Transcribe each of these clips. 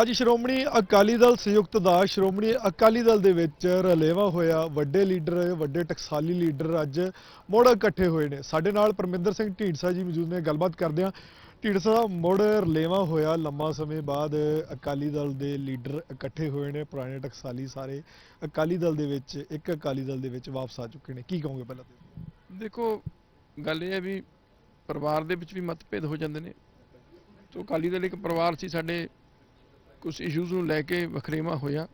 ਅੱਜ ਸ਼੍ਰੋਮਣੀ ਅਕਾਲੀ ਦਲ ਸੰਯੁਕਤ ਦਾ ਸ਼੍ਰੋਮਣੀ ਅਕਾਲੀ ਦਲ ਦੇ ਵਿੱਚ ਰਲੇਵਾ ਹੋਇਆ। ਵੱਡੇ ਲੀਡਰ ਵੱਡੇ ਟਕਸਾਲੀ ਲੀਡਰ ਅੱਜ ਮੁੜ ਇਕੱਠੇ ਹੋਏ ਨੇ। ਸਾਡੇ ਨਾਲ ਪਰਮਿੰਦਰ ਸਿੰਘ ਢੀਂਡਸਾ ਜੀ ਮੌਜੂਦ ਨੇ। ਗੱਲਬਾਤ ਕਰਦੇ ਹਾਂ। ਢੀਂਡਸਾ ਸਾਹਿਬ, ਮੁੜ ਰਲੇਵਾ ਹੋਇਆ। ਲੰਮਾ ਸਮੇਂ ਬਾਅਦ ਅਕਾਲੀ ਦਲ ਦੇ ਲੀਡਰ ਇਕੱਠੇ ਹੋਏ ਨੇ। ਪੁਰਾਣੇ ਟਕਸਾਲੀ ਸਾਰੇ ਅਕਾਲੀ ਦਲ ਦੇ ਵਿੱਚ ਇੱਕ ਅਕਾਲੀ ਦਲ ਦੇ ਵਿੱਚ ਵਾਪਸ ਆ ਚੁੱਕੇ ਨੇ। ਕੀ ਕਹੋਗੇ ਪਹਿਲਾਂ ਤੁਸੀਂ ਦੇਖੋ ਗੱਲ ਇਹ ਹੈ ਵੀ ਪਰਿਵਾਰ ਦੇ ਵਿੱਚ ਵੀ ਮਤਭੇਦ ਹੋ ਜਾਂਦੇ ਨੇ। ਤੋ ਅਕਾਲੀ ਦਲ ਇੱਕ ਪਰਿਵਾਰ ਸੀ। ਸਾਡੇ ਕੁਝ ਇਸ਼ੂਜ਼ ਨੂੰ ਲੈ ਕੇ ਵਖਰੇਵਾ ਹੋਇਆ।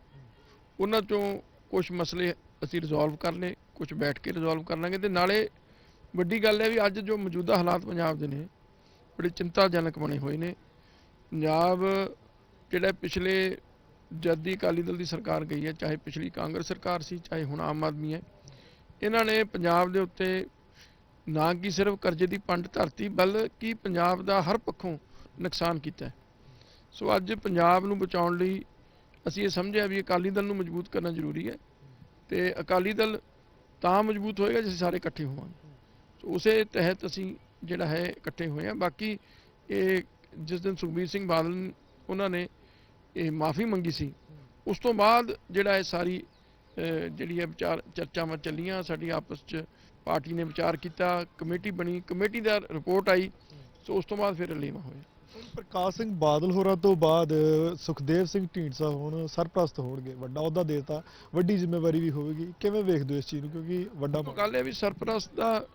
ਉਹਨਾਂ ਚੋਂ ਕੁਝ ਮਸਲੇ ਅਸੀਂ ਰਿਜ਼ੋਲਵ ਕਰ ਲਏ ਕੁਝ ਬੈਠ ਕੇ ਰਿਜ਼ੋਲਵ ਕਰ ਲਾਂਗੇ ਤੇ ਨਾਲੇ ਵੱਡੀ ਗੱਲ ਹੈ ਵੀ ਅੱਜ ਜੋ ਮੌਜੂਦਾ ਹਾਲਾਤ ਪੰਜਾਬ ਦੇ ਨੇ, ਬੜੇ ਚਿੰਤਾਜਨਕ ਬਣੇ ਹੋਏ ਨੇ। ਪੰਜਾਬ ਜਿਹੜਾ ਪਿਛਲੇ ਜੱਦੀ ਅਕਾਲੀ ਦਲ ਦੀ ਸਰਕਾਰ ਗਈ ਹੈ, ਚਾਹੇ ਪਿਛਲੀ ਕਾਂਗਰਸ ਸਰਕਾਰ ਸੀ, ਚਾਹੇ ਹੁਣ ਆਮ ਆਦਮੀ ਹੈ, ਇਹਨਾਂ ਨੇ ਪੰਜਾਬ ਦੇ ਉੱਤੇ ਨਾ ਕਿ ਸਿਰਫ ਕਰਜ਼ੇ ਦੀ ਪੰਡ ਧਰਤੀ, ਬਲਕਿ ਪੰਜਾਬ ਦਾ ਹਰ ਪੱਖੋਂ ਨੁਕਸਾਨ ਕੀਤਾ ਹੈ। ਸੋ ਅੱਜ ਪੰਜਾਬ ਨੂੰ ਬਚਾਉਣ ਲਈ ਅਸੀਂ ਇਹ ਸਮਝਿਆ ਵੀ ਅਕਾਲੀ ਦਲ ਨੂੰ ਮਜ਼ਬੂਤ ਕਰਨਾ ਜ਼ਰੂਰੀ ਹੈ ਤੇ ਅਕਾਲੀ ਦਲ ਤਾਂ ਮਜ਼ਬੂਤ ਹੋਏਗਾ ਜੇ ਸਾਰੇ ਇਕੱਠੇ ਹੋਵਾਂਗੇ। ਸੋ ਉਸੇ ਤਹਿਤ ਅਸੀਂ ਜਿਹੜਾ ਹੈ ਇਕੱਠੇ ਹੋਏ ਹਾਂ। ਬਾਕੀ ਇਹ ਜਿਸ ਦਿਨ ਸੁਖਬੀਰ ਸਿੰਘ ਬਾਦਲ ਉਹਨਾਂ ਨੇ ਇਹ ਮਾਫੀ ਮੰਗੀ ਸੀ, ਉਸ ਤੋਂ ਬਾਅਦ ਜਿਹੜਾ ਇਹ ਸਾਰੀ ਜਿਹੜੀ ਹੈ ਵਿਚਾਰ ਚਰਚਾਵਾਂ ਚੱਲੀਆਂ, ਸਾਡੀ ਆਪਸ 'ਚ ਪਾਰਟੀ ਨੇ ਵਿਚਾਰ ਕੀਤਾ, ਕਮੇਟੀ ਬਣੀ, ਕਮੇਟੀ ਦਾ ਰਿਪੋਰਟ ਆਈ, ਸੋ ਉਸ ਤੋਂ ਬਾਅਦ ਫਿਰ ਰਲੇਵਾ ਹੋਇਆ। ਪ੍ਰਕਾਸ਼ ਸਿੰਘ ਬਾਦਲ ਹੋਰਾਂ ਤੋਂ ਬਾਅਦ ਸੁਖਦੇਵ ਸਿੰਘ ਢੀਂਡਸਾ ਹੁਣ ਸਰਪ੍ਰਸਤ ਹੋਣਗੇ ਵੱਡਾ ਅਹੁਦਾ ਦੇਤਾ ਵੱਡੀ ਜ਼ਿੰਮੇਵਾਰੀ ਵੀ ਹੋਵੇਗੀ ਕਿਵੇਂ ਵੇਖਦੇ ਹੋ ਇਸ ਚੀਜ਼ ਨੂੰ ਕਿਉਂਕਿ ਵੱਡਾ ਉਹ ਗੱਲ ਹੈ ਵੀ ਸਰਪ੍ਰਸਤ ਦਾ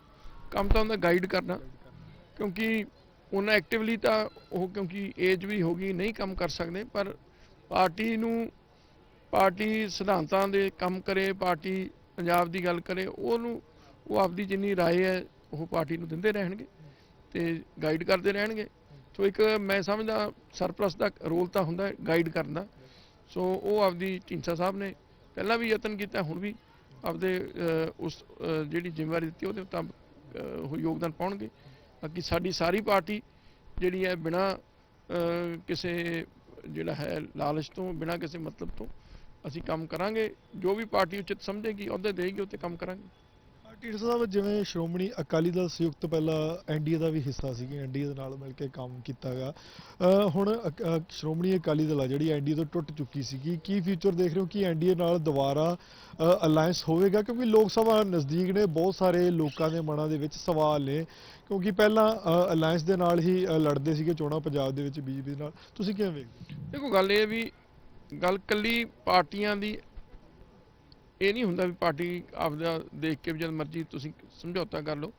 ਕੰਮ ਤਾਂ ਹੁੰਦਾ ਗਾਈਡ ਕਰਨਾ ਕਿਉਂਕਿ ਉਹਨਾਂ ਐਕਟਿਵਲੀ ਤਾਂ ਉਹ ਕਿਉਂਕਿ ਏਜ ਵੀ ਹੋ ਗਈ ਨਹੀਂ ਕੰਮ ਕਰ ਸਕਦੇ ਪਰ ਪਾਰਟੀ ਨੂੰ ਪਾਰਟੀ ਸਿਧਾਂਤਾਂ ਦੇ ਕੰਮ ਕਰੇ ਪਾਰਟੀ ਪੰਜਾਬ ਦੀ ਗੱਲ ਕਰੇ ਉਹਨੂੰ ਉਹ ਆਪਦੀ ਜਿੰਨੀ رائے ਹੈ ਉਹ ਪਾਰਟੀ ਨੂੰ ਦਿੰਦੇ ਰਹਿਣਗੇ ਤੇ ਗਾਈਡ ਕਰਦੇ ਰਹਿਣਗੇ ਸੋ ਇੱਕ ਮੈਂ ਸਮਝਦਾ ਸਰਪ੍ਰਸਤ ਦਾ ਰੋਲ ਤਾਂ ਹੁੰਦਾ ਗਾਈਡ ਕਰਨ ਦਾ। ਸੋ ਉਹ ਆਪਦੀ ਢੀਂਡਸਾ ਸਾਹਿਬ ਨੇ ਪਹਿਲਾਂ ਵੀ ਯਤਨ ਕੀਤਾ, ਹੁਣ ਵੀ ਆਪਦੇ ਉਸ ਜਿਹੜੀ ਜ਼ਿੰਮੇਵਾਰੀ ਦਿੱਤੀ ਉਹਦੇ ਮੁਤਾਬਕ ਉਹ ਯੋਗਦਾਨ ਪਾਉਣਗੇ। ਬਾਕੀ ਸਾਡੀ ਸਾਰੀ ਪਾਰਟੀ ਜਿਹੜੀ ਹੈ ਬਿਨਾ ਕਿਸੇ ਜਿਹੜਾ ਹੈ ਲਾਲਚ ਤੋਂ, ਬਿਨਾ ਕਿਸੇ ਮਤਲਬ ਤੋਂ ਅਸੀਂ ਕੰਮ ਕਰਾਂਗੇ। ਜੋ ਵੀ ਪਾਰਟੀ ਉਚਿਤ ਸਮਝੇਗੀ ਉਹਦੇ ਦੇਗੀ ਉੱਤੇ ਕੰਮ ਕਰਾਂਗੇ। ਢੀਂਡਸਾ ਸਾਹਿਬ, ਜਿਵੇਂ ਸ਼੍ਰੋਮਣੀ ਅਕਾਲੀ ਦਲ ਸੰਯੁਕਤ ਪਹਿਲਾਂ ਐਨਡੀਏ ਦਾ ਵੀ ਹਿੱਸਾ ਸੀਗੀ, ਐਨਡੀਏ ਦੇ ਨਾਲ ਮਿਲ ਕੇ ਕੰਮ ਕੀਤਾਗਾ ਹੁਣ ਅਕ- ਸ਼੍ਰੋਮਣੀ ਅਕਾਲੀ ਦਲ ਆ ਜਿਹੜੀ ਐਨਡੀਏ ਤੋਂ ਟੁੱਟ ਚੁੱਕੀ ਸੀਗੀ, ਕੀ ਫਿਊਚਰ ਦੇਖ ਰਹੇ ਹੋ? ਕਿ ਐਨਡੀਏ ਨਾਲ ਦੁਬਾਰਾ ਅਲਾਈਅੰਸ ਹੋਵੇਗਾ? ਕਿਉਂਕਿ ਲੋਕ ਸਭਾ ਨਜ਼ਦੀਕ ਨੇ, ਬਹੁਤ ਸਾਰੇ ਲੋਕਾਂ ਦੇ ਮਨਾਂ ਦੇ ਵਿੱਚ ਸਵਾਲ ਨੇ, ਕਿਉਂਕਿ ਪਹਿਲਾਂ ਅਲਾਈਅੰਸ ਦੇ ਨਾਲ ਹੀ ਲੜਦੇ ਸੀਗੇ ਚੋਣਾਂ ਪੰਜਾਬ ਦੇ ਵਿੱਚ, ਬੀਜੇਪੀ ਦੇ ਨਾਲ। ਤੁਸੀਂ ਕਿਵੇਂ ਵੇਖਦੇ ਦੇਖੋ, ਗੱਲ ਇਹ ਹੈ ਵੀ ਗੱਲ ਕੱਲੀ ਪਾਰਟੀਆਂ ਦੀ ਇਹ ਨਹੀਂ ਹੁੰਦਾ ਵੀ ਪਾਰਟੀ ਆਪਦਾ ਦੇਖ ਕੇ ਵੀ ਜਦ ਮਰਜ਼ੀ ਤੁਸੀਂ ਸਮਝੌਤਾ ਕਰ ਲਓ।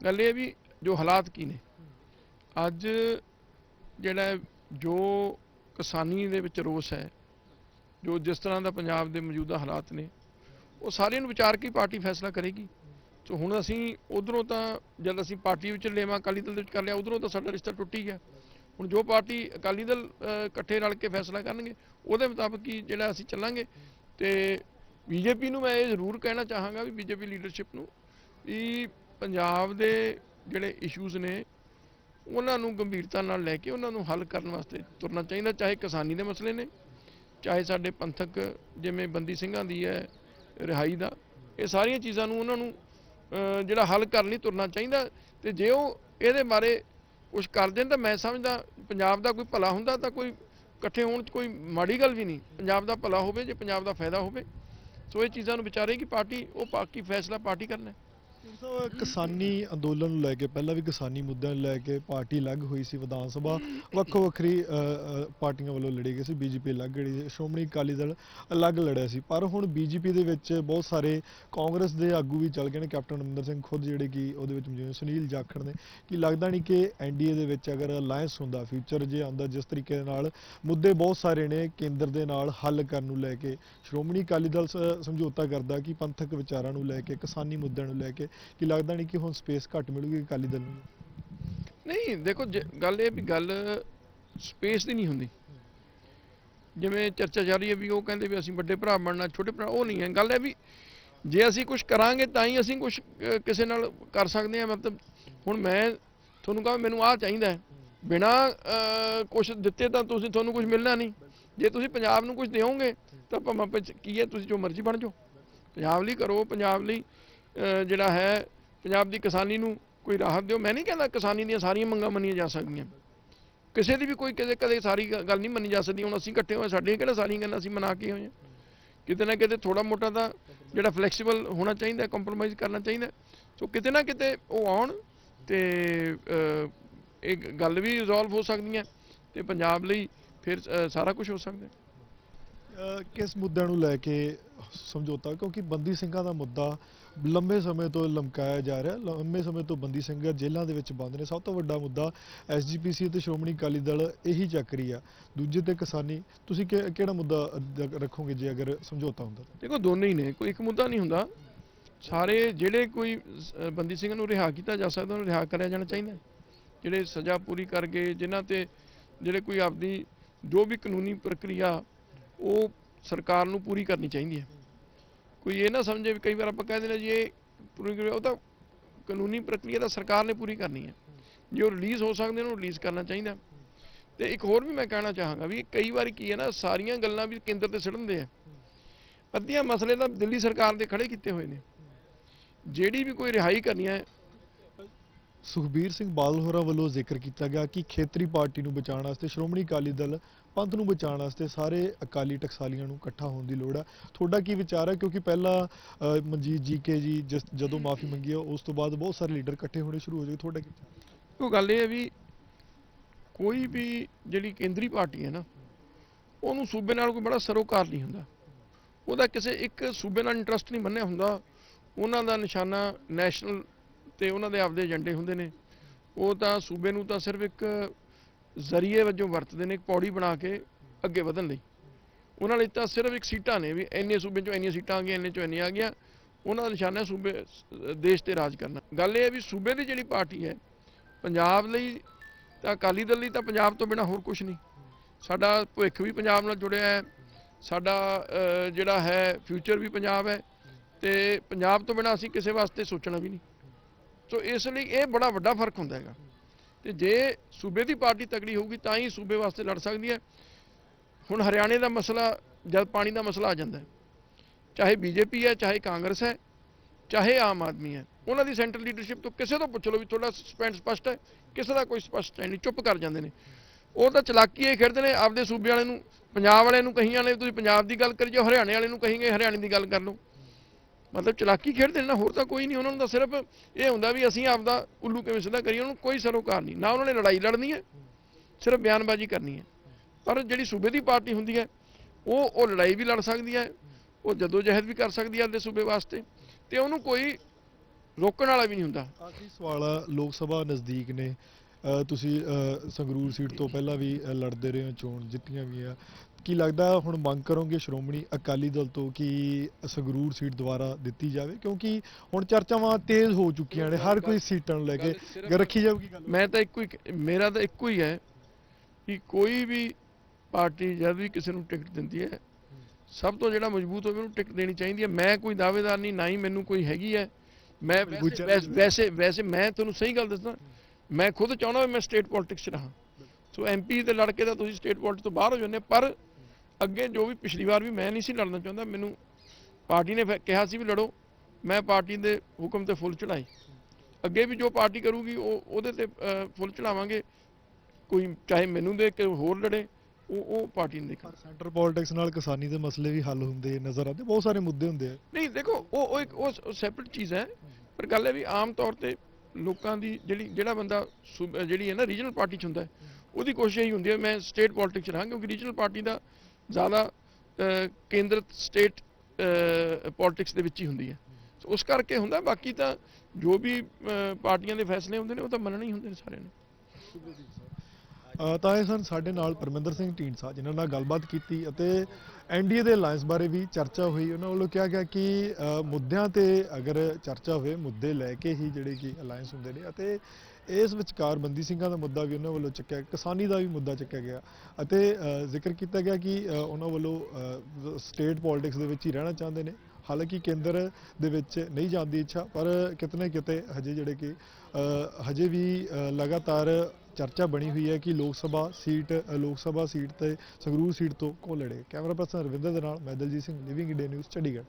ਗੱਲ ਇਹ ਵੀ ਜੋ ਹਾਲਾਤ ਕੀ ਨੇ। ਅੱਜ ਜਿਹੜਾ ਜੋ ਕਿਸਾਨੀ ਦੇ ਵਿੱਚ ਰੋਸ ਹੈ, ਜੋ ਜਿਸ ਤਰ੍ਹਾਂ ਦਾ ਪੰਜਾਬ ਦੇ ਮੌਜੂਦਾ ਹਾਲਾਤ ਨੇ, ਉਹ ਸਾਰਿਆਂ ਨੂੰ ਵਿਚਾਰ ਕੇ ਪਾਰਟੀ ਫੈਸਲਾ ਕਰੇਗੀ। ਸੋ ਹੁਣ ਅਸੀਂ ਉਧਰੋਂ ਤਾਂ ਜਦ ਅਸੀਂ ਪਾਰਟੀ ਵਿੱਚ ਲੈਵਾਂ, ਅਕਾਲੀ ਦਲ ਦੇ ਵਿੱਚ ਕਰ ਲਿਆ, ਉਧਰੋਂ ਤਾਂ ਸਾਡਾ ਰਿਸ਼ਤਾ ਟੁੱਟ ਹੀ ਗਿਆ। ਹੁਣ ਜੋ ਪਾਰਟੀ ਅਕਾਲੀ ਦਲ ਇਕੱਠੇ ਰਲ ਕੇ ਫੈਸਲਾ ਕਰਨਗੇ, ਉਹਦੇ ਮੁਤਾਬਕ ਹੀ ਜਿਹੜਾ ਅਸੀਂ ਚੱਲਾਂਗੇ। ਤੇ ਬੀਜੇਪੀ ਨੂੰ ਮੈਂ ਇਹ ਜ਼ਰੂਰ ਕਹਿਣਾ ਚਾਹਾਂਗਾ ਵੀ ਬੀਜੇਪੀ ਲੀਡਰਸ਼ਿਪ ਨੂੰ ਵੀ ਪੰਜਾਬ ਦੇ ਜਿਹੜੇ ਇਸ਼ੂਜ਼ ਨੇ, ਉਹਨਾਂ ਨੂੰ ਗੰਭੀਰਤਾ ਨਾਲ ਲੈ ਕੇ ਉਹਨਾਂ ਨੂੰ ਹੱਲ ਕਰਨ ਵਾਸਤੇ ਤੁਰਨਾ ਚਾਹੀਦਾ, ਚਾਹੇ ਕਿਸਾਨੀ ਦੇ ਮਸਲੇ ਨੇ, ਚਾਹੇ ਸਾਡੇ ਪੰਥਕ ਜਿਵੇਂ ਬੰਦੀ ਸਿੰਘਾਂ ਦੀ ਹੈ, ਰਿਹਾਈ ਦਾ, ਇਹ ਸਾਰੀਆਂ ਚੀਜ਼ਾਂ ਨੂੰ ਉਹਨਾਂ ਨੂੰ ਜਿਹੜਾ ਹੱਲ ਕਰਨ ਲਈ ਤੁਰਨਾ ਚਾਹੀਦਾ ਤੇ ਜੇ ਉਹ ਇਹਦੇ ਬਾਰੇ ਕੁਝ ਕਰਦੇ ਨੇ ਤਾਂ ਮੈਂ ਸਮਝਦਾ ਪੰਜਾਬ ਦਾ ਕੋਈ ਭਲਾ ਹੁੰਦਾ ਤਾਂ ਕੋਈ ਇਕੱਠੇ ਹੋਣ 'ਚ ਕੋਈ ਮਾੜੀ ਗੱਲ ਵੀ ਨਹੀਂ। ਪੰਜਾਬ ਦਾ ਭਲਾ ਹੋਵੇ, ਜੇ ਪੰਜਾਬ ਦਾ ਫਾਇਦਾ ਹੋਵੇ। ਸੋ ਇਹ ਚੀਜ਼ਾਂ ਨੂੰ ਵਿਚਾਰੇਗੀ ਪਾਰਟੀ ਉਹ ਪਾਕੀ ਫੈਸਲਾ ਪਾਰਟੀ ਕਰਨਾ ਸਾਹਿਬ ਕਿਸਾਨੀ ਅੰਦੋਲਨ ਨੂੰ ਲੈ ਕੇ ਪਹਿਲਾਂ ਵੀ ਕਿਸਾਨੀ ਮੁੱਦਿਆਂ ਨੂੰ ਲੈ ਕੇ ਪਾਰਟੀ ਅਲੱਗ ਹੋਈ ਸੀ ਵਿਧਾਨ ਸਭਾ। ਵੱਖੋ ਵੱਖਰੀ ਪਾਰਟੀਆਂ ਵੱਲੋਂ ਲੜੀ ਗਈ ਸੀ ਬੀਜੇਪੀ ਅਲੱਗ ਲੜੀ ਸੀ ਸ਼੍ਰੋਮਣੀ ਅਕਾਲੀ ਦਲ ਅਲੱਗ ਲੜਿਆ ਸੀ। ਪਰ ਹੁਣ ਬੀਜੇਪੀ ਦੇ ਵਿੱਚ ਬਹੁਤ ਸਾਰੇ ਕਾਂਗਰਸ ਦੇ ਆਗੂ ਵੀ ਚੱਲ ਗਏ ਨੇ ਕੈਪਟਨ ਅਮਰਿੰਦਰ ਸਿੰਘ ਖੁਦ ਜਿਹੜੇ ਕਿ ਉਹਦੇ ਵਿੱਚ ਜਿਵੇਂ ਸੁਨੀਲ ਜਾਖੜ ਨੇ। ਕਿ ਲੱਗਦਾ ਨਹੀਂ ਕਿ ਐਨਡੀਏ ਦੇ ਵਿੱਚ ਅਗਰ ਅਲਾਈਅੰਸ ਹੁੰਦਾ ਫਿਊਚਰ ਜੇ ਆਉਂਦਾ ਜਿਸ ਤਰੀਕੇ ਦੇ ਨਾਲ ਮੁੱਦੇ ਬਹੁਤ ਸਾਰੇ ਨੇ ਕੇਂਦਰ ਦੇ ਨਾਲ ਹੱਲ ਕਰਨ ਨੂੰ ਲੈ ਕੇ ਸ਼੍ਰੋਮਣੀ ਅਕਾਲੀ ਦਲ ਸ- ਸਮਝੌਤਾ ਕਰਦਾ ਕਿ ਪੰਥਕ ਵਿਚਾਰਾਂ ਨੂੰ ਲੈ ਕੇ ਕਿਸਾਨੀ ਮੁੱਦਿਆਂ ਨੂੰ ਲੈ ਕੇ ਕਿ ਲੱਗਦਾ ਨਹੀਂ ਕਿ ਹੁਣ ਸਪੇਸ ਘੱਟ ਮਿਲੂਗੀ ਅਕਾਲੀ ਦਲ ਨੂੰ? ਨਹੀਂ, ਦੇਖੋ ਗੱਲ ਇਹ ਵੀ ਗੱਲ ਸਪੇਸ ਦੀ ਨਹੀਂ ਹੁੰਦੀ। ਜਿਵੇਂ ਚਰਚਾ ਚੱਲ ਰਹੀ ਹੈ ਵੀ ਉਹ ਕਹਿੰਦੇ ਵੀ ਅਸੀਂ ਵੱਡੇ ਭਰਾ ਬਣਨਾ, ਛੋਟੇ ਭਰਾ, ਉਹ ਨਹੀਂ ਹੈ। ਗੱਲ ਹੈ ਵੀ ਜੇ ਅਸੀਂ ਕੁਝ ਕਰਾਂਗੇ ਤਾਂ ਹੀ ਅਸੀਂ ਕੁਝ ਕਿਸੇ ਨਾਲ ਕਰ ਸਕਦੇ ਹਾਂ। ਮਤਲਬ ਹੁਣ ਮੈਂ ਤੁਹਾਨੂੰ ਕਹਾਂ, ਮੈਨੂੰ ਆਹ ਚਾਹੀਦਾ ਹੈ। ਬਿਨਾ ਕੁਝ ਦਿੱਤੇ ਤਾਂ ਤੁਸੀਂ ਤੁਹਾਨੂੰ ਕੁਝ ਮਿਲਣਾ ਨਹੀਂ। ਜੇ ਤੁਸੀਂ ਪੰਜਾਬ ਨੂੰ ਕੁਝ ਦਿਓਗੇ ਤਾਂ ਭਾਵੇਂ ਵਿੱਚ ਕੀ ਹੈ? ਤੁਸੀਂ ਜੋ ਮਰਜ਼ੀ ਬਣ ਜਾਓ। ਪੰਜਾਬ ਲਈ ਕਰੋ, ਪੰਜਾਬ ਲਈ ਜਿਹੜਾ ਹੈ, ਪੰਜਾਬ ਦੀ ਕਿਸਾਨੀ ਨੂੰ ਕੋਈ ਰਾਹਤ ਦਿਓ। ਮੈਂ ਨਹੀਂ ਕਹਿੰਦਾ ਕਿਸਾਨੀ ਦੀਆਂ ਸਾਰੀਆਂ ਮੰਗਾਂ ਮੰਨੀਆਂ ਜਾ ਸਕਦੀਆਂ। ਕਿਸੇ ਦੀ ਵੀ ਕੋਈ ਕਦੇ ਕਦੇ ਸਾਰੀ ਗੱਲ ਨਹੀਂ ਮੰਨੀ ਜਾ ਸਕਦੀ। ਹੁਣ ਅਸੀਂ ਇਕੱਠੇ ਹੋਏ ਸਾਡੀਆਂ ਕਿਹੜਾ ਸਾਰੀਆਂ ਗੱਲਾਂ ਅਸੀਂ ਮਨਾ ਕੇ ਹੋਏ ਹਾਂ? ਕਿਤੇ ਨਾ ਕਿਤੇ ਥੋੜਾ ਮੋਟਾ ਤਾਂ ਜਿਹੜਾ ਫਲੈਕਸੀਬਲ ਹੋਣਾ ਚਾਹੀਦਾ ਕੰਪਰੋਮਾਈਜ਼ ਕਰਨਾ ਚਾਹੀਦਾ। ਸੋ ਕਿਤੇ ਨਾ ਕਿਤੇ ਉਹ ਆਉਣ ਤੇ ਇਹ ਗੱਲ ਵੀ ਰਿਜ਼ੋਲਵ ਹੋ ਸਕਦੀਆਂ ਤੇ ਪੰਜਾਬ ਲਈ ਫਿਰ ਸਾਰਾ ਕੁਝ ਹੋ ਸਕਦਾ ਕਿਸ ਮੁੱਦਿਆਂ ਨੂੰ ਲੈ ਕੇ ਸਮਝੌਤਾ? ਕਿਉਂਕਿ ਬੰਦੀ ਸਿੰਘਾਂ ਦਾ ਮੁੱਦਾ ਲੰਬੇ ਸਮੇਂ ਤੋਂ ਲਮਕਾਇਆ ਜਾ ਰਿਹਾ। ਲੰਬੇ ਸਮੇਂ ਤੋਂ ਬੰਦੀ ਸਿੰਘ ਜੇਲ੍ਹਾਂ ਦੇ ਵਿੱਚ ਬੰਦ ਨੇ। ਸਭ ਤੋਂ ਵੱਡਾ ਮੁੱਦਾ ਐਸਜੀਪੀਸੀ ਅਤੇ ਸ਼੍ਰੋਮਣੀ ਅਕਾਲੀ ਦਲ ਇਹੀ ਚੱਕ ਰਹੀ ਆ। ਦੂਜੇ ਤੇ ਕਿਸਾਨੀ, ਤੁਸੀਂ ਕਿ- ਕਿਹੜਾ ਮੁੱਦਾ ਰੱਖੋਗੇ ਜੇ ਅਗਰ ਸਮਝੌਤਾ ਹੁੰਦਾ ਦੇਖੋ, ਦੋਨੇ ਹੀ ਨੇ। ਕੋਈ ਇੱਕ ਮੁੱਦਾ ਨਹੀਂ ਹੁੰਦਾ। ਸਾਰੇ ਜਿਹੜੇ ਕੋਈ ਬੰਦੀ ਸਿੰਘਾਂ ਨੂੰ ਰਿਹਾ ਕੀਤਾ ਜਾ ਸਕਦਾ, ਉਹਨੂੰ ਰਿਹਾ ਕਰਿਆ ਜਾਣਾ ਚਾਹੀਦਾ। ਜਿਹੜੇ ਸਜ਼ਾ ਪੂਰੀ ਕਰਕੇ ਗਏ ਜਿਨ੍ਹਾਂ ਤੇ ਜਿਹੜੇ ਕੋਈ ਆਪਦੀ ਜੋ ਵੀ ਕਾਨੂੰਨੀ ਪ੍ਰਕਿਰਿਆ ਉਹ ਸਰਕਾਰ ਨੂੰ ਪੂਰੀ ਕਰਨੀ ਚਾਹੀਦੀ ਹੈ। ਕੋਈ ਇਹ ਨਾ ਸਮਝੇ ਵੀ ਕਈ ਵਾਰ ਆਪਾਂ ਕਹਿੰਦੇ ਨੇ ਜੀ ਇਹ ਪੂਰੀ ਉਹ ਤਾਂ ਕਾਨੂੰਨੀ ਪ੍ਰਕਿਰਿਆ ਤਾਂ ਸਰਕਾਰ ਨੇ ਪੂਰੀ ਕਰਨੀ ਹੈ। ਜੇ ਉਹ ਰਿਲੀਜ਼ ਹੋ ਸਕਦੇ ਉਹਨੂੰ ਰਿਲੀਜ਼ ਕਰਨਾ ਚਾਹੀਦਾ। ਤੇ ਇੱਕ ਹੋਰ ਵੀ ਮੈਂ ਕਹਿਣਾ ਚਾਹਾਂਗਾ ਵੀ ਕਈ ਵਾਰ ਕੀ ਹੈ ਨਾ, ਸਾਰੀਆਂ ਗੱਲਾਂ ਵੀ ਕੇਂਦਰ ਤੇ ਸਿੜਨਦੇ ਆ ਅੱਧੀਆਂ ਮਸਲੇ ਤਾਂ ਦਿੱਲੀ ਸਰਕਾਰ ਦੇ ਖੜੇ ਕੀਤੇ ਹੋਏ ਨੇ। ਜਿਹੜੀ ਵੀ ਕੋਈ ਰਿਹਾਈ ਕਰਨੀ ਹੈ ਸੁਖਬੀਰ ਸਿੰਘ ਬਾਦਲ ਹੋਰਾਂ ਵੱਲੋਂ ਜ਼ਿਕਰ ਕੀਤਾ ਗਿਆ ਕਿ ਖੇਤਰੀ ਪਾਰਟੀ ਨੂੰ ਬਚਾਉਣ ਵਾਸਤੇ ਸ਼੍ਰੋਮਣੀ ਅਕਾਲੀ ਦਲ ਪੰਥ ਨੂੰ ਬਚਾਉਣ ਵਾਸਤੇ ਸਾਰੇ ਅਕਾਲੀ ਟਕਸਾਲੀਆਂ ਨੂੰ ਇਕੱਠਾ ਹੋਣ ਦੀ ਲੋੜ ਹੈ ਤੁਹਾਡਾ ਕੀ ਵਿਚਾਰ ਹੈ ਕਿਉਂਕਿ ਪਹਿਲਾਂ ਮਨਜੀਤ ਜੀ ਕੇ ਜੀ ਜਿਸ- ਜਦੋਂ ਮਾਫੀ ਮੰਗੀ ਹੈ ਉਸ ਤੋਂ ਬਾਅਦ ਬਹੁਤ ਸਾਰੇ ਲੀਡਰ ਇਕੱਠੇ ਹੋਣੇ ਸ਼ੁਰੂ ਹੋ ਜਾਏ ਤੁਹਾਡਾ ਕੀ ਵਿਚਾਰ? ਉਹ ਗੱਲ ਇਹ ਹੈ ਵੀ ਕੋਈ ਵੀ ਜਿਹੜੀ ਕੇਂਦਰੀ ਪਾਰਟੀ ਹੈ ਨਾ, ਉਹਨੂੰ ਸੂਬੇ ਨਾਲ ਕੋਈ ਬੜਾ ਸਰੋਕਾਰ ਨਹੀਂ ਹੁੰਦਾ। ਉਹਦਾ ਕਿਸੇ ਇੱਕ ਸੂਬੇ ਨਾਲ ਇੰਟਰਸਟ ਨਹੀਂ ਬੰਨਿਆ ਹੁੰਦਾ। ਉਹਨਾਂ ਦਾ ਨਿਸ਼ਾਨਾ ਨੈਸ਼ਨਲ ਤੇ ਉਹਨਾਂ ਦੇ ਆਪਦੇ ਏਜੰਡੇ ਹੁੰਦੇ ਨੇ। ਉਹ ਤਾਂ ਸੂਬੇ ਨੂੰ ਤਾਂ ਸਿਰਫ ਇੱਕ ਜ਼ਰੀਏ ਵਜੋਂ ਵਰਤਦੇ ਨੇ ਇੱਕ ਪੌੜੀ ਬਣਾ ਕੇ ਅੱਗੇ ਵਧਣ ਲਈ। ਉਹਨਾਂ ਲਈ ਤਾਂ ਸਿਰਫ ਇੱਕ ਸੀਟਾਂ ਨੇ ਵੀ ਇੰਨੇ ਸੂਬੇ ਚੋਂ ਇੰਨੀਆਂ ਸੀਟਾਂ ਆ ਗਈਆਂ, ਇੰਨੇ ਚੋਂ ਇੰਨੀਆਂ ਆ ਗਈਆਂ। ਉਹਨਾਂ ਦਾ ਨਿਸ਼ਾਨਾ ਸੂਬੇ, ਦੇਸ਼ ਤੇ ਰਾਜ ਕਰਨਾ। ਗੱਲ ਇਹ ਹੈ ਵੀ ਸੂਬੇ ਦੀ ਜਿਹੜੀ ਪਾਰਟੀ ਹੈ, ਪੰਜਾਬ ਲਈ ਤਾਂ ਅਕਾਲੀ ਦਲ ਲਈ ਤਾਂ ਪੰਜਾਬ ਤੋਂ ਬਿਨਾ ਹੋਰ ਕੁਝ ਨਹੀਂ। ਸਾਡਾ ਭਵਿੱਖ ਵੀ ਪੰਜਾਬ ਨਾਲ ਜੁੜਿਆ ਹੈ। ਸਾਡਾ ਜਿਹੜਾ ਹੈ ਫਿਊਚਰ ਵੀ ਪੰਜਾਬ ਹੈ। ਤੇ ਪੰਜਾਬ ਤੋਂ ਬਿਨਾ ਅਸੀਂ ਕਿਸੇ ਵਾਸਤੇ ਸੋਚਣਾ ਵੀ ਨਹੀਂ। ਸੋ ਇਸ ਲਈ ਇਹ ਬੜਾ ਵੱਡਾ ਫ਼ਰਕ ਹੁੰਦਾ ਹੈਗਾ। ਤੇ ਜੇ ਸੂਬੇ ਦੀ ਪਾਰਟੀ ਤਕੜੀ ਹੋਊਗੀ ਤਾਂ ਹੀ ਸੂਬੇ ਵਾਸਤੇ ਲੜ ਸਕਦੀ ਹੈ। ਹੁਣ ਹਰਿਆਣੇ ਦਾ ਮਸਲਾ ਜਦ ਪਾਣੀ ਦਾ ਮਸਲਾ ਆ ਜਾਂਦਾ ਹੈ। ਚਾਹੇ ਬੀਜੇਪੀ ਹੈ, ਚਾਹੇ ਕਾਂਗਰਸ ਹੈ, ਚਾਹੇ ਆਮ ਆਦਮੀ ਹੈ, ਉਹਨਾਂ ਦੀ ਸੈਂਟਰ ਲੀਡਰਸ਼ਿਪ ਤੋਂ ਕਿਸੇ ਤੋਂ ਪੁੱਛ ਲਓ ਵੀ ਤੁਹਾਡਾ ਸਪੈਂਡ ਸਪਸ਼ਟ ਹੈ, ਕਿਸੇ ਦਾ ਕੋਈ ਸਪਸ਼ਟ ਹੈ ਨਹੀਂ, ਚੁੱਪ ਕਰ ਜਾਂਦੇ ਨੇ। ਉਹ ਤਾਂ ਚਲਾਕੀ ਇਹ ਖੇਡਦੇ ਨੇ, ਆਪਦੇ ਸੂਬੇ ਵਾਲੇ ਨੂੰ, ਪੰਜਾਬ ਵਾਲੇ ਨੂੰ ਕਹੀਆਂ ਨੇ, ਤੁਸੀਂ ਪੰਜਾਬ ਦੀ ਗੱਲ ਕਰੀ ਜਾਓ ਹਰਿਆਣੇ ਵਾਲੇ ਨੂੰ ਕਹੀਂਗੇ ਹਰਿਆਣੇ ਦੀ ਗੱਲ ਕਰ ਲਓ। ਮਤਲਬ ਚਲਾਕੀ ਖੇਡਦੇ ਨੇ ਨਾ, ਹੋਰ ਤਾਂ ਕੋਈ ਨਹੀਂ, ਉਹਨਾਂ ਨੂੰ ਤਾਂ ਸਿਰਫ ਇਹ ਹੁੰਦਾ ਵੀ ਅਸੀਂ ਆਪਦਾ ਉੱਲੂ ਕਿਵੇਂ ਸਿੱਧਾ ਕਰੀਏ, ਉਹਨਾਂ ਨੂੰ ਕੋਈ ਸਰੋਕਾਰ ਨਹੀਂ, ਨਾ ਉਹਨਾਂ ਨੇ ਲੜਾਈ ਲੜਨੀ ਹੈ, ਸਿਰਫ ਬਿਆਨਬਾਜ਼ੀ ਕਰਨੀ ਹੈ। ਪਰ ਜਿਹੜੀ ਸੂਬੇ ਦੀ ਪਾਰਟੀ ਹੁੰਦੀ ਹੈ, ਉਹ ਉਹ ਲੜਾਈ ਵੀ ਲੜ ਸਕਦੀ ਹੈ, ਉਹ ਜਦੋਂ ਜਹਿਦ ਵੀ ਕਰ ਸਕਦੀ ਹੈ ਆਪਦੇ ਸੂਬੇ ਵਾਸਤੇ, ਤੇ ਉਹਨੂੰ ਕੋਈ ਰੋਕਣ ਵਾਲਾ ਵੀ ਨਹੀਂ ਹੁੰਦਾ। ਆਖਰੀ ਸਵਾਲ ਲੋਕ ਸਭਾ ਨਜ਼ਦੀਕ ਨੇ ਤੁਸੀਂ ਸੰਗਰੂਰ ਸੀਟ ਤੋਂ ਪਹਿਲਾਂ ਵੀ ਲੜਦੇ ਰਹੇ ਹੋ ਚੋਣ ਜਿੱਤੀਆਂ ਵੀ ਆ। ਕੀ ਲੱਗਦਾ ਹੁਣ ਮੰਗ ਕਰੋਗੇ ਸ਼੍ਰੋਮਣੀ ਅਕਾਲੀ ਦਲ ਤੋਂ ਕਿ ਸੰਗਰੂਰ ਸੀਟ ਦੁਬਾਰਾ ਦਿੱਤੀ ਜਾਵੇ? ਕਿਉਂਕਿ ਹੁਣ ਚਰਚਾਵਾਂ ਤੇਜ਼ ਹੋ ਚੁੱਕੀਆਂ ਨੇ ਹਰ ਕੋਈ ਸੀਟਾਂ ਨੂੰ ਲੈ ਕੇ। ਰੱਖੀ ਜਾਊਗੀ ਗੱਲ? ਮੈਂ ਤਾਂ ਇੱਕੋ ਹੀ ਮੇਰਾ ਤਾਂ ਇੱਕੋ ਹੀ ਹੈ ਕਿ ਕੋਈ ਵੀ ਪਾਰਟੀ ਜਦ ਵੀ ਕਿਸੇ ਨੂੰ ਟਿਕਟ ਦਿੰਦੀ ਹੈ ਸਭ ਤੋਂ ਜਿਹੜਾ ਮਜ਼ਬੂਤ ਹੋਵੇ ਉਹਨੂੰ ਟਿਕਟ ਦੇਣੀ ਚਾਹੀਦੀ ਹੈ। ਮੈਂ ਕੋਈ ਦਾਅਵੇਦਾਰ ਨਹੀਂ ਨਾ ਹੀ ਮੈਨੂੰ ਕੋਈ ਹੈਗੀ ਹੈ। ਮੈਂ ਵੈਸੇ ਵੈਸੇ ਮੈਂ ਤੁਹਾਨੂੰ ਸਹੀ ਗੱਲ ਦੱਸਦਾ ਮੈਂ ਖੁਦ ਚਾਹੁੰਦਾ ਵੀ ਮੈਂ ਸਟੇਟ ਪੋਲਿਟਿਕਸ 'ਚ ਰਹਾਂ। ਸੋ ਐਮਪੀ ਦੇ ਲੜਕੇ ਤਾਂ ਤੁਸੀਂ ਸਟੇਟ ਪੋਲਿਟਿਕਸ ਤੋਂ ਬਾਹਰ ਹੋ ਜਾਂਦੇ ਪਰ ਅੱਗੇ ਜੋ ਵੀ ਪਿਛਲੀ ਵਾਰ ਵੀ ਮੈਂ ਨਹੀਂ ਸੀ ਲੜਨਾ ਚਾਹੁੰਦਾ ਮੈਨੂੰ ਪਾਰਟੀ ਨੇ ਕਿਹਾ ਸੀ ਵੀ ਲੜੋ। ਮੈਂ ਪਾਰਟੀ ਦੇ ਹੁਕਮ ਤੇ ਫੁੱਲ ਚੜਾਈ ਅੱਗੇ ਵੀ ਜੋ ਪਾਰਟੀ ਕਰੂਗੀ ਉਹ ਉਹਦੇ ਤੇ ਫੁੱਲ ਚੜਾਵਾਂਗੇ ਕੋਈ ਚਾਹੇ ਮੈਨੂੰ ਦੇ ਕੇ ਹੋਰ ਲੜੇ ਉਹ ਉਹ ਪਾਰਟੀ ਨੂੰ ਪਰ ਸੈਂਟਰ ਪੋਲਿਟਿਕਸ ਨਾਲ ਕਿਸਾਨੀ ਦੇ ਮਸਲੇ ਵੀ ਹੱਲ ਹੁੰਦੇ ਨਜ਼ਰ ਆਉਂਦੇ ਬਹੁਤ ਸਾਰੇ ਮੁੱਦੇ ਹੁੰਦੇ ਆ। ਨਹੀਂ ਦੇਖੋ ਉਹ ਉਹ ਇੱਕ ਉਹ ਸੈਪਰੇਟ ਚੀਜ਼ ਹੈ। ਪਰ ਗੱਲ ਹੈ ਵੀ ਆਮ ਤੌਰ ਤੇ ਲੋਕਾਂ ਦੀ ਜਿਹੜੀ ਜਿਹੜਾ ਬੰਦਾ ਸੂਬ- ਜਿਹੜੀ ਹੈ ਨਾ ਰੀਜਨਲ ਪਾਰਟੀ ਚ ਹੁੰਦਾ ਹੈ ਉਹਦੀ ਕੋਸ਼ਿਸ਼ ਇਹੀ ਹੁੰਦੀ ਹੈ ਮੈਂ ਸਟੇਟ ਪੋਲਿਟਿਕਸ ਚ ਰਹਾਂ ਕਿਉਂਕਿ ਰੀਜਨਲ ਪਾਰਟੀ ਦਾ ਜ਼ਿਆਦਾ ਅ, ਕੇਂਦਰ ਸਟੇਟ ਪੋਲਿਟਿਕਸ ਦੇ ਵਿੱਚ ਹੀ ਹੁੰਦੀ ਹੈ। ਸੋ ਉਸ ਕਰਕੇ ਹੁੰਦਾ ਬਾਕੀ ਤਾਂ ਜੋ ਵੀ ਅ, ਪਾਰਟੀਆਂ ਦੇ ਫੈਸਲੇ ਹੁੰਦੇ ਨੇ ਉਹ ਤਾਂ ਮੰਨਣੇ ਹੀ ਹੁੰਦੇ ਨੇ ਸਾਰਿਆਂ ਨੇ। ਅ, ਤਾਂ ਇਹ ਸਨ ਸਾਡੇ ਨਾਲ ਪਰਮਿੰਦਰ ਸਿੰਘ ਢੀਂਡਸਾ, ਜਿਨ੍ਹਾਂ ਨਾਲ ਗੱਲਬਾਤ ਕੀਤੀ ਅਤੇ ਐਨਡੀਏ ਦੇ ਅਲਾਈਅੰਸ ਬਾਰੇ ਵੀ ਚਰਚਾ ਹੋਈ। ਉਹਨਾਂ ਵੱਲੋਂ ਕਿਹਾ ਗਿਆ ਕਿ ਮੁੱਦਿਆਂ ਤੇ ਅਗਰ ਚਰਚਾ ਹੋਵੇ, ਮੁੱਦੇ ਲੈ ਕੇ ਹੀ ਜਿਹੜੇ ਕਿ ਅਲਾਈਅੰਸ ਹੁੰਦੇ ਨੇ ਅਤੇ ਇਸ ਵਿਚਕਾਰ ਬੰਦੀ ਸਿੰਘਾਂ ਦਾ ਮੁੱਦਾ ਵੀ ਉਹਨਾਂ ਵੱਲੋਂ ਚੱਕਿਆ, ਕਿਸਾਨੀ ਦਾ ਵੀ ਮੁੱਦਾ ਚੱਕਿਆ ਗਿਆ ਅਤੇ ਜ਼ਿਕਰ ਕੀਤਾ ਗਿਆ ਕਿ ਉਹਨਾਂ ਵੱਲੋਂ ਸਟੇਟ ਪੋਲਿਟਿਕਸ ਦੇ ਵਿੱਚ ਹੀ ਰਹਿਣਾ ਚਾਹੁੰਦੇ ਨੇ। ਹਾਲਾਂਕਿ ਕੇਂਦਰ ਦੇ ਵਿੱਚ ਨਹੀਂ ਜਾਣ ਦੀ ਇੱਛਾ, ਪਰ ਕਿਤੇ ਨਾ ਕਿਤੇ ਹਜੇ ਜਿਹੜੇ ਕਿ ਹਜੇ ਵੀ ਲਗਾਤਾਰ ਚਰਚਾ ਬਣੀ ਹੋਈ ਹੈ ਕਿ ਲੋਕ ਸਭਾ ਸੀਟ ਲੋਕ ਸਭਾ ਸੀਟ ਤੇ ਸੰਗਰੂਰ ਸੀਟ ਤੋਂ ਕੌਣ ਲੜੇ। ਕੈਮਰਾ ਪਰਸਨ ਰਵਿੰਦਰ ਦੇ ਨਾਲ, ਮੈਂ Daljit Singh living India news Chandigarh.